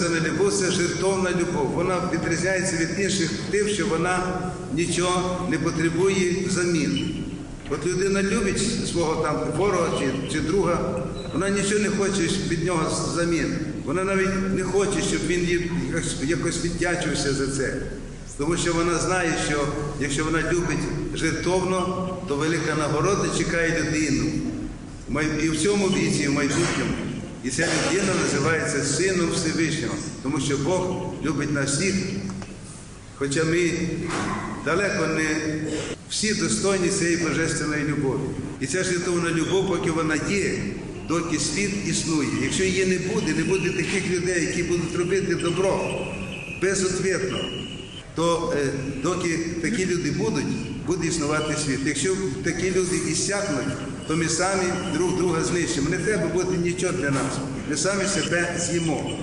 божественна любов це жертовна любов. Вона відрізняється від інших тим, що вона нічого не потребує взамін. От людина любить свого там ворога чи, чи друга, вона нічого не хоче від нього взамін. Вона навіть не хоче, щоб він якось віддячився за це. Тому що вона знає, що якщо вона любить жертовно, то велика нагорода чекає людину. І в цьому віці, і в майбутньому. І ця людина називається Сином Всевишнього, тому що Бог любить нас всіх, хоча ми далеко не всі достойні цієї божественної любові. І ця жертовна любов, поки вона є, доки світ існує. Якщо її не буде, не буде таких людей, які будуть робити добро безответно, то е, доки такі люди будуть, буде існувати світ. Якщо такі люди іссякнуть, то ми самі друг друга знищимо. Не треба бути нічого для нас. Ми самі себе з'їмо.